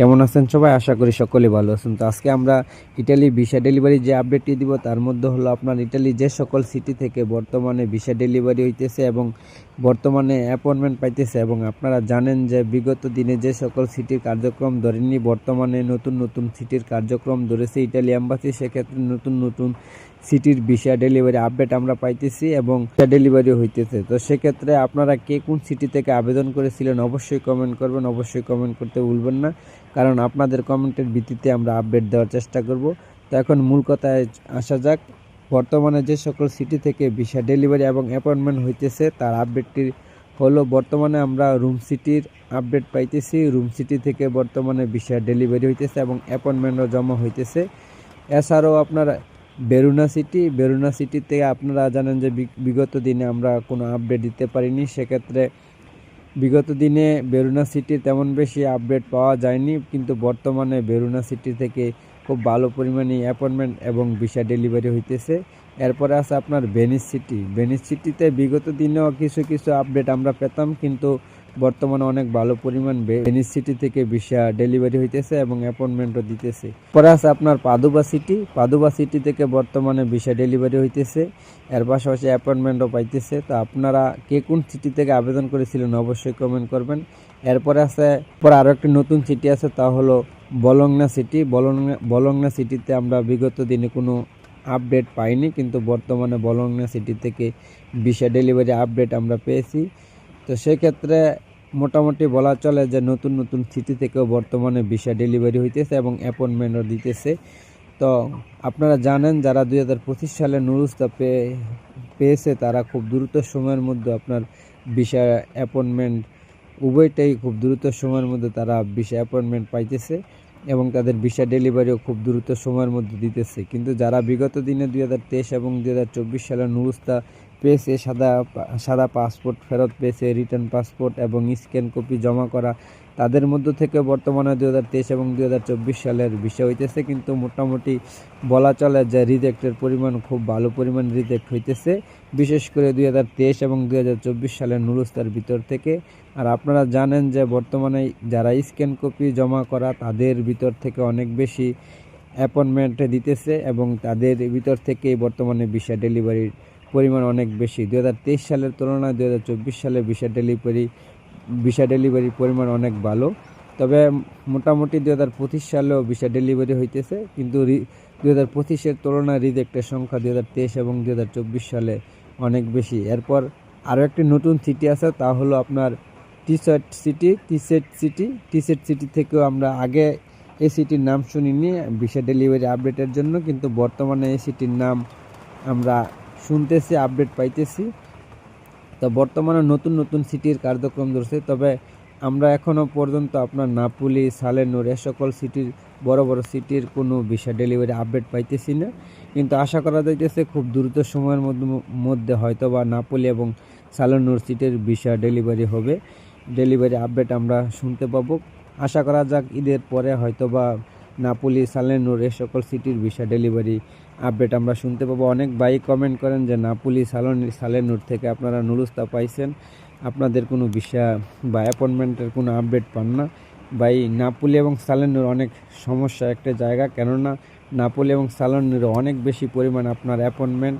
কেমন আছেন সবাই? আশা করি সকলে ভালো আছেন। তো আজকে আমরা ইটালি ভিসা ডেলিভারি যে আপডেটটি দিব, তার মধ্যে হলো আপনার ইটালি যে সকল সিটি থেকে বর্তমানে ভিসা ডেলিভারি হইতেছে এবং বর্তমানে অ্যাপয়েন্টমেন্ট পাইতেছে এবং আপনারা জানেন যে বিগত দিনে যে সকল সিটির কার্যক্রম ধরেনি বর্তমানে নতুন নতুন সিটির কার্যক্রম ধরেছে ইটালি অ্যাম্বাসি সেক্ষেত্রে নতুন নতুন সিটির ভিসা ডেলিভারি আপডেট আমরা পাইতেছি এবং ডেলিভারি হইতেছে। তো সেক্ষেত্রে আপনারা কে কোন সিটি থেকে আবেদন করেছিলেন অবশ্যই কমেন্ট করবেন, অবশ্যই কমেন্ট করতে ভুলবেন না। কারণ আপনাদের কমেন্টের ভিত্তিতে আমরা আপডেট দেওয়ার চেষ্টা করব। তো এখন মূল কথায় আসা যাক, বর্তমানে যে সকল সিটি থেকে ভিসা ডেলিভারি এবং অ্যাপয়েন্টমেন্ট হইতেছে, তার আপডেটটি হলো বর্তমানে আমরা রুম সিটির আপডেট পাইতেছি। রুম সিটি থেকে বর্তমানে ভিসা ডেলিভারি হইতেছে এবং অ্যাপয়েন্টমেন্টও জমা হইতেছে। এছাড়াও আপনার বেরুনা সিটি বেরুনা সিটিতে আপনারা জানেন যে বিগ- বিগত দিনে আমরা কোনো আপডেট দিতে পারিনি। সেক্ষেত্রে বিগত দিনে বেরুনা সিটি তেমন বেশি আপডেট পাওয়া যায়নি, কিন্তু বর্তমানে বেরুনা সিটি থেকে খুব ভালো পরিমাণে অ্যাপয়েন্টমেন্ট এবং ভিসা ডেলিভারি হইতেছে। এরপরে আছে আপনার ভেনিস সিটি ভেনিস সিটিতে বিগত দিনেও কিছু কিছু আপডেট আমরা পেতাম, কিন্তু বর্তমানে অনেক ভালো পরিমাণ ভেনিস সিটি থেকে ভিসা ডেলিভারি হইতেছে এবং অ্যাপয়েন্টমেন্টও দিতেছে। পরে আছে আপনার পাদুবা সিটি পাদুবা সিটি থেকে বর্তমানে ভিসা ডেলিভারি হইতেছে। এর পাশাপাশি অ্যাপয়েন্টমেন্টও পাইতেছে। তো আপনারা কে কোন সিটি থেকে আবেদন করেছিলেন অবশ্যই কমেন্ট করবেন। এরপরে আছে পরে আরও একটি নতুন সিটি আছে, তা হলো বলংনা সিটি বলংনা বলংনা সিটিতে আমরা বিগত দিনে কোনো আপডেট পাইনি, কিন্তু বর্তমানে বলংনা সিটি থেকে ভিসা ডেলিভারি আপডেট আমরা পেয়েছি। তো সেক্ষেত্রে মোটামুটি বলা চলে যে নতুন নতুন সিটি থেকেও বর্তমানে ভিসা ডেলিভারি হইতেছে এবং অ্যাপয়েন্টমেন্টও দিতেছে। তো আপনারা জানেন, যারা দুই হাজার পঁচিশ সালে নুরুস্তা পেয়ে পেয়েছে, তারা খুব দ্রুত সময়ের মধ্যে আপনার ভিসা অ্যাপয়েন্টমেন্ট, উভয়টাই খুব দ্রুত সময়ের মধ্যে তারা ভিসা অ্যাপয়েন্টমেন্ট পাইতেছে। এবং তাদের ভিসা ডেলিভারিও খুব দ্রুত সময়ের মধ্যে দিতেছে। কিন্তু যারা বিগত দিনে দুই হাজার তেইশ এবং দুই হাজার চব্বিশ সালে নুরুস্তা পেয়েছে, সাদা সাদা পাসপোর্ট ফেরত পেয়েছে, রিটার্ন পাসপোর্ট এবং স্ক্যান কপি জমা করা তাদের মধ্য থেকে বর্তমানে দুই হাজার তেইশ এবং দুই হাজার চব্বিশ সালের বিষয় হইতেছে, কিন্তু মোটামুটি বলা চলে যে রিজেক্টের পরিমাণ খুব ভালো পরিমাণ রিজেক্ট হইতেছে। বিশেষ করে দুই হাজার তেইশ এবং দুই হাজার চব্বিশ সালের নুরুস্তার ভিতর থেকে। আর আপনারা জানেন যে বর্তমানে যারা স্ক্যান কপি জমা করা তাদের ভিতর থেকে অনেক বেশি অ্যাপয়েন্টমেন্ট দিতেছে এবং তাদের ভিতর থেকে বর্তমানে ভিসা ডেলিভারির পরিমাণ অনেক বেশি। দু হাজার তেইশ সালের তুলনায় দু হাজার চব্বিশ সালে ভিসা ডেলিভারি ভিসা ডেলিভারির পরিমাণ অনেক ভালো। তবে মোটামুটি দু হাজার পঁচিশ সালেও ভিসা ডেলিভারি হইতেছে, কিন্তু দু হাজার পঁচিশের তুলনায় রিজেক্টের সংখ্যা দু হাজার তেইশ এবং দু হাজার চব্বিশ সালে অনেক বেশি। এরপর আরও একটি নতুন সিটি আছে, তা হলো আপনার টি শার্ট সিটি টি সেট সিটি টি সেট সিটি থেকেও আমরা আগে এই সিটির নাম শুনিনি ভিসা ডেলিভারি আপডেটের জন্য, কিন্তু বর্তমানে এই সিটির নাম আমরা শুনতেছি আপডেট পাইতেছি। তো বর্তমানে নতুন নতুন সিটির কার্যক্রম ধরছে। তবে আমরা এখনও পর্যন্ত আপনার নাপুলি, সালেনুর, এ সকল সিটির, বড় বড় সিটির কোনো ভিসা ডেলিভারি আপডেট পাইতেছি না। কিন্তু আশা করা যাইতেছে খুব দ্রুত সময়ের মধ্যে হয়তো বা নাপুলি এবং সালেনুর সিটির ভিসা ডেলিভারি হবে। ডেলিভারি আপডেট আমরা শুনতে পাবো। আশা করা যাক ঈদের পরে হয়তো বা নাপুলি, সালেনুর, এ সকল সিটির ভিসা ডেলিভারি আপডেট আমরা শুনতে পাবো। অনেক ভাই কমেন্ট করেন যে, নাপুলি সালন সালেনুর থেকে আপনারা নুরুস্তা পাইছেন। আপনাদের কোনো ভিসা বা অ্যাপয়েন্টমেন্টের কোনো আপডেট পান না। ভাই, নাপুলি এবং সালেনুর অনেক সমস্যা একটা জায়গা। কেননা, নাপুলি এবং সালেনুর অনেক বেশি পরিমাণ আপনার অ্যাপয়েন্টমেন্ট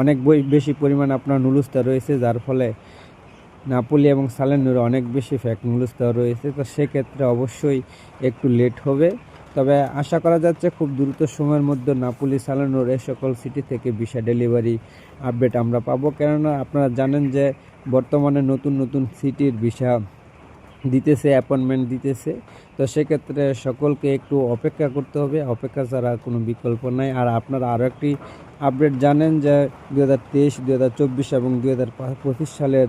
অনেক বেশি পরিমাণ আপনার নুরুস্তা রয়েছে। যার ফলে নাপুলি এবং সালেনুর অনেক বেশি ফ্যাক নুরুস্তা রয়েছে। তো সেক্ষেত্রে অবশ্যই একটু লেট হবে। তবে আশা করা যাচ্ছে খুব দ্রুত সময়ের মধ্যে নাপুলি, সালানোর এই সকল সিটি থেকে ভিসা ডেলিভারি আপডেট আমরা পাবো। কেননা আপনারা জানেন যে বর্তমানে নতুন নতুন সিটির ভিসা দিতেছে অ্যাপয়েন্টমেন্ট দিতেছে। তো সেক্ষেত্রে সকলকে একটু অপেক্ষা করতে হবে। অপেক্ষা ছাড়া কোনো বিকল্প নাই। আর আপনারা আরও একটি আপডেট জানেন যে দু হাজার তেইশ দু হাজার চব্বিশ এবং দু হাজার পঁচিশ সালের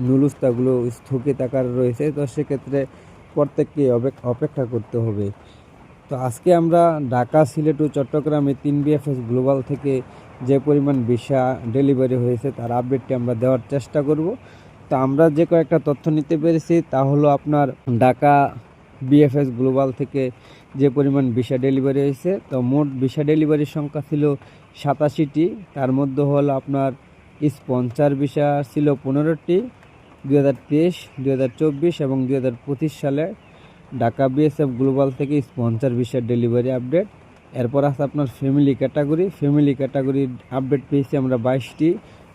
নুলুস্তাগুলো স্থগিত আকার রয়েছে। তো সেক্ষেত্রে প্রত্যেককে অপেক- অপেক্ষা করতে হবে। তো আজকে আমরা ঢাকা, সিলেট ও চট্টগ্রামে তিন বিএফএস গ্লোবাল থেকে যে পরিমাণ ভিসা ডেলিভারি হয়েছে, তার আপডেটটি আমরা দেওয়ার চেষ্টা করব। তো আমরা যে কয়েকটা তথ্য নিতে পেরেছি, তা হলো আপনার ঢাকা বিএফএস গ্লোবাল থেকে যে পরিমাণ ভিসা ডেলিভারি হয়েছে, তো মোট ভিসা ডেলিভারির সংখ্যা ছিল সাতাশিটি। তার মধ্যে হলো আপনার স্পন্সার ভিসা ছিল পনেরোটি দু হাজার তেইশ দু হাজার চব্বিশ এবং দু হাজার পঁচিশ সালে। ঢাকা বিএসএফ গ্লোবাল থেকে স্পন্সর ভিসার ডেলিভারি আপডেট এরপর আছে আপনার ফ্যামিলি ক্যাটাগরি ফ্যামিলি ক্যাটাগরির আপডেট পেয়েছি আমরা বাইশটি,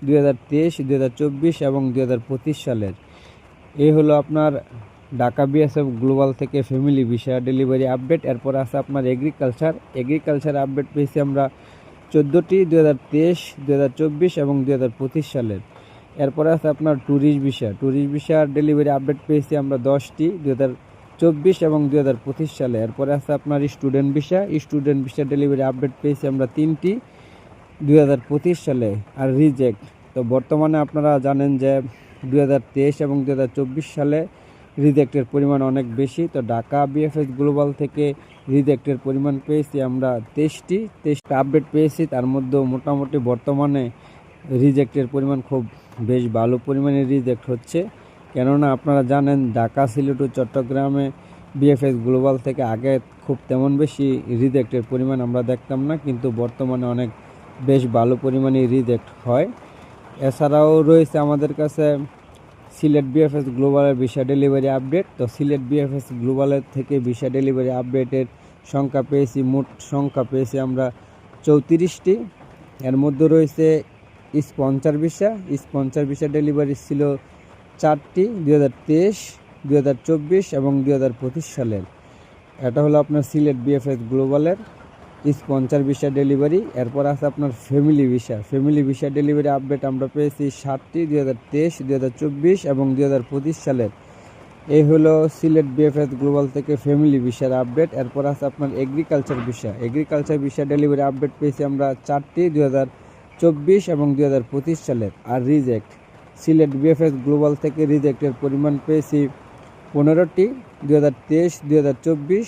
দুই হাজার তেইশ হাজার চব্বিশ এবং দুই হাজার পঁচিশ সালের। এই হলো আপনার ঢাকা বিএসএফ গ্লোবাল থেকে ফ্যামিলি ভিসা ডেলিভারি আপডেট এরপর আছে আপনার এগ্রিকালচার এগ্রিকালচার আপডেট পেয়েছি আমরা চোদ্দোটি দু হাজার তেইশ, দুই হাজার চব্বিশ এবং দু হাজার পঁচিশ সালের। এরপরে আছে আপনার ট্যুরিস্ট ভিসা ট্যুরিস্ট ভিসার ডেলিভারি আপডেট পেয়েছি আমরা দশটি দু হাজার চব্বিশ এবং দুই হাজার পঁচিশ সালে। এরপরে আছে আপনার student visa student visa delivery update পেয়েছি আমরা তিনটি দুই হাজার পঁচিশ সালে আর রিজেক্ট তো বর্তমানে আপনারা জানেন যে দুই হাজার তেইশ এবং দুই হাজার চব্বিশ সালে রিজেক্টের পরিমাণ অনেক বেশি। তো ঢাকা বিএফএস গ্লোবাল থেকে রিজেক্টের পরিমাণ পেয়েছি আমরা তেইশটি। তেইশটা আপডেট পেয়েছি। তার মধ্যেও মোটামুটি বর্তমানে রিজেক্টের পরিমাণ খুব বেশ ভালো পরিমাণে রিজেক্ট হচ্ছে। কেননা আপনারা জানেন, ঢাকা, সিলেট ও চট্টগ্রামে বিএফএস গ্লোবাল থেকে আগে খুব তেমন বেশি রিজেক্টের পরিমাণ আমরা দেখতাম না, কিন্তু বর্তমানে অনেক বেশ ভালো পরিমাণে রিজেক্ট হয়। এছাড়াও রয়েছে আমাদের কাছে সিলেট বিএফএস গ্লোবালের ভিসা ডেলিভারি আপডেট। তো সিলেট বিএফএস গ্লোবালের থেকে ভিসা ডেলিভারি আপডেটের সংখ্যা পেয়েছি, মোট সংখ্যা পেয়েছি আমরা চৌত্রিশটি। এর মধ্যে রয়েছে sponsor visa. Sponsor visa delivery ছিল চারটি, দুই হাজার তেইশ, দুই হাজার চব্বিশ এবং দুই হাজার পঁচিশ সালের। এটা হলো আপনার সিলেট বিএফএস গ্লোবালের স্পন্সর ভিসা ডেলিভারি। এরপর আছে আপনার family visa. Family visa delivery update আমরা পেয়েছি সাতটি দুই হাজার তেইশ, দুই হাজার চব্বিশ এবং দুই হাজার পঁচিশ সালের। এই হলো সিলেট বিএফএস গ্লোবাল থেকে ফ্যামিলি ভিসার আপডেট। এরপর আছে আপনার agriculture visa. Agriculture visa delivery update পেয়েছি আমরা চারটি, দুই হাজার চব্বিশ এবং দুই হাজার পঁচিশ সালের। আর রিজেক্ট। সিলেট বিএফএস গ্লোবাল থেকে রিজেক্টের পরিমাণ পেয়েছি পনেরোটি দু হাজার তেইশ দু হাজার চব্বিশ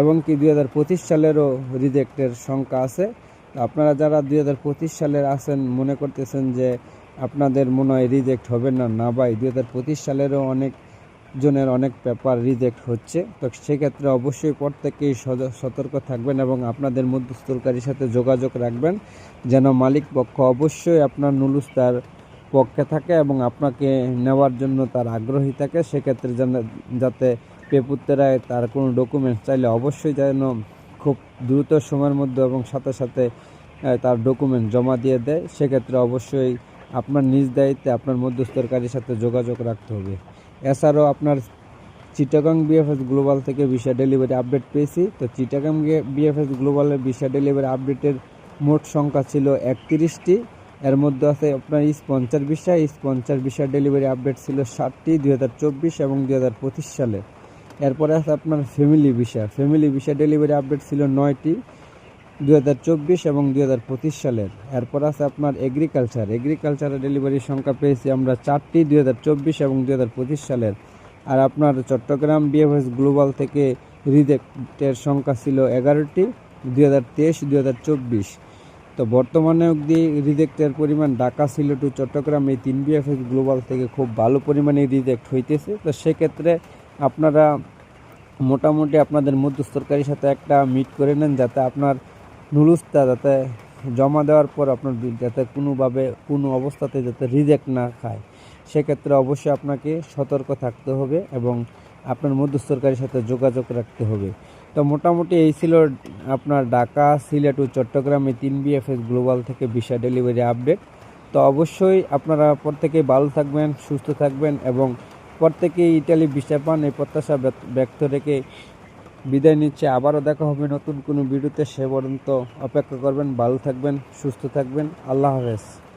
এবং কি দুই হাজার পঁচিশ সালেরও রিজেক্টের সংখ্যা আছে। আপনারা যারা দুই হাজার পঁচিশ সালের আছেন, মনে করতেছেন যে আপনাদের মনে হয় রিজেক্ট হবে না না ভাই, দুই হাজার পঁচিশ সালেরও অনেক জনের অনেক পেপার রিজেক্ট হচ্ছে। তো সেক্ষেত্রে অবশ্যই প্রত্যেকেই সতর্ক থাকবেন এবং আপনাদের মধ্যস্থলকারীর সাথে যোগাযোগ রাখবেন, যেন মালিক পক্ষ অবশ্যই আপনার নুলুস্তার পক্ষে থাকে এবং আপনাকে নেওয়ার জন্য তার আগ্রহী থাকে, সেক্ষেত্রে যেন যাতে পেপুত্রেরায় তার কোনো ডকুমেন্টস চাইলে অবশ্যই যেন খুব দ্রুত সময়ের মধ্যে এবং সাথে সাথে তার ডকুমেন্ট জমা দিয়ে দেয়। সেক্ষেত্রে অবশ্যই আপনার নিজ দায়িত্বে আপনার মধ্যস্থকারীর সাথে যোগাযোগ রাখতে হবে। এছাড়াও আপনার চিটাগাং বিএফএস গ্লোবাল থেকে ভিসা ডেলিভারি আপডেট পেয়েছি। তো চিটাগাং বিএফএস গ্লোবালের ভিসা ডেলিভারি আপডেটের মোট সংখ্যা ছিল একত্রিশটি। এর মধ্যে আছে আপনার sponsor visa. Sponsor visa delivery update ছিল ষাটটি দুই হাজার চব্বিশ এবং দুই হাজার পঁচিশ সালে। এরপরে আছে আপনার family visa family visa delivery update ছিল নয়টি, দুই হাজার চব্বিশ এবং দুই হাজার পঁচিশ সালের। এরপর আছে আপনার এগ্রিকালচার এগ্রিকালচারের ডেলিভারির সংখ্যা পেয়েছি আমরা চারটি, দুই হাজার চব্বিশ এবং দুই হাজার পঁচিশ সালের। আর আপনার চট্টগ্রাম বিএফএস গ্লোবাল থেকে রিজেক্টের সংখ্যা ছিল এগারোটি, দুই হাজার তেইশ, দুই হাজার চব্বিশ। তো বর্তমানে অবধি রিজেক্টের পরিমাণ ঢাকা, সিলেট চট্টগ্রাম এই তিন বিএফএস গ্লোবাল থেকে খুব ভালো পরিমাণে রিজেক্ট হইতেছে। তো সেক্ষেত্রে আপনারা মোটামুটি আপনাদের মধ্যস্থকারীর সাথে একটা মিট করে নেন যাতে আপনার নুলুসটা যাতে জমা দেওয়ার পর আপনার যাতে কোনোভাবে কোনো অবস্থাতে যাতে রিজেক্ট না খায়। সেক্ষেত্রে অবশ্যই আপনাকে সতর্ক থাকতে হবে এবং আপনার মধ্যস্থকারীর সাথে যোগাযোগ রাখতে হবে। তো মোটামুটি এই ছিল আপনার ঢাকা, সিলেট ও চট্টগ্রাম তিন বিএফএস গ্লোবাল থেকে ভিসা ডেলিভারি আপডেট তো অবশ্যই আপনারা প্রত্যেকেই ভালো থাকবেন, সুস্থ থাকবেন এবং প্রত্যেকেই ইটালি ভিসা পান। এই প্রত্যাশা ব্যক্ত রেখে বিদায় নিচ্ছে। আবারও দেখা হবে নতুন কোনো ভিডিওতে। সে পর্যন্ত অপেক্ষা করবেন, ভালো থাকবেন, সুস্থ থাকবেন। আল্লাহ হাফেজ।